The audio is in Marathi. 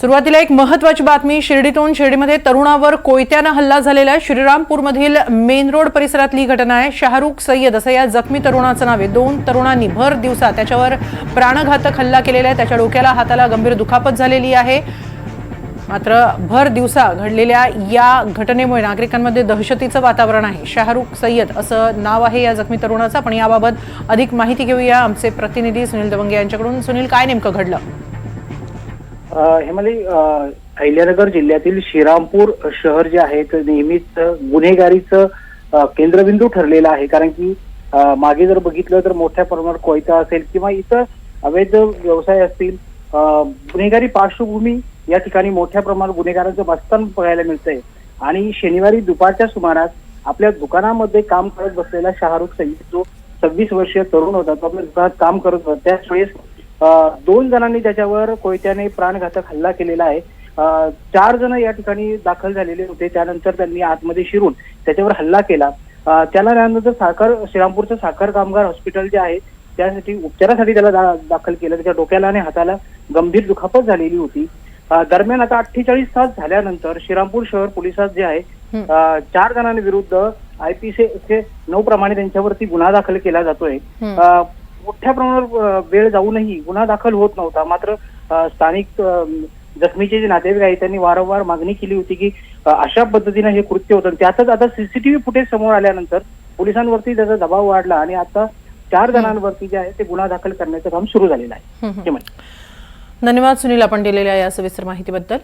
सुरुवातीला एक महत्वाची बातमी शिर्डीतून शिर्डीमध्ये तरुणावर कोयत्यानं हल्ला झालेला आहे श्रीरामपूरमधील मेन रोड परिसरातली घटना आहे. शाहरुख सय्यद असं या जखमी तरुणाचं नाव आहे. दोन तरुणांनी भर दिवसा त्याच्यावर प्राणघातक हल्ला केलेला आहे. त्याच्या डोक्याला हाताला गंभीर दुखापत झालेली आहे. मात्र भर दिवसा घडलेल्या या घटनेमुळे नागरिकांमध्ये दहशतीचं वातावरण आहे. शाहरुख सय्यद असं नाव आहे या जखमी तरुणाचं. पण याबाबत अधिक माहिती घेऊया. आमचे प्रतिनिधी सुनील दवंगे यांच्याकडून. सुनील काय नेमकं घडलं? हेमाली अहिल्यानगर जिल्ह्यातील श्रीरामपूर शहर जे आहे ते नेहमीच गुन्हेगारीचं केंद्रबिंदू ठरलेलं आहे. कारण की मागे जर बघितलं तर मोठ्या प्रमाणात कोयता असेल किंवा इतर अवैध व्यवसाय असतील गुन्हेगारी पार्श्वभूमी या ठिकाणी मोठ्या प्रमाणात गुन्हेगारांचं बस्तान बघायला मिळतंय. आणि शनिवारी दुपारच्या सुमारास आपल्या दुकानामध्ये काम करत बसलेला शाहरुख सईद जो सव्वीस वर्षीय तरुण होता तो आपल्या दुकानात काम करत होता. त्याच वेळेस दोन जणांनी त्याच्यावर कोयत्याने प्राणघातक हल्ला केलेला आहे. चार जण या ठिकाणी दाखल झालेले होते. त्यानंतर त्यांनी आतमध्ये शिरून त्याच्यावर हल्ला केला. त्याला त्यानंतर साखर श्रीरामपूरचं साखर कामगार हॉस्पिटल जे आहे त्यासाठी उपचारासाठी त्याला दाखल केलं. त्याच्या डोक्याला आणि हाताला गंभीर दुखापत झालेली होती. दरम्यान आता अठ्ठेचाळीस तास झाल्यानंतर श्रीरामपूर शहर पोलिसात जे आहे चार जणांविरुद्ध आयपीसी एकशे नऊ प्रमाणे त्यांच्यावरती गुन्हा दाखल केला जातोय. मोठ्या प्रमाणावर वेळ जाऊनही गुन्हा दाखल होत नव्हता. मात्र स्थानिक जखमीचे जे नातेवाईक आहेत त्यांनी वारंवार मागणी केली होती की अशा पद्धतीनं हे कृत्य होतं. त्यातच आता सीसीटीव्ही फुटेज समोर आल्यानंतर पोलिसांवरती त्याचा दबाव वाढला आणि आता चार जणांवरती जे आहे ते गुन्हा दाखल करण्याचं काम सुरू झालेलं आहे. धन्यवाद सुनील आपण दिलेल्या या सविस्तर माहितीबद्दल.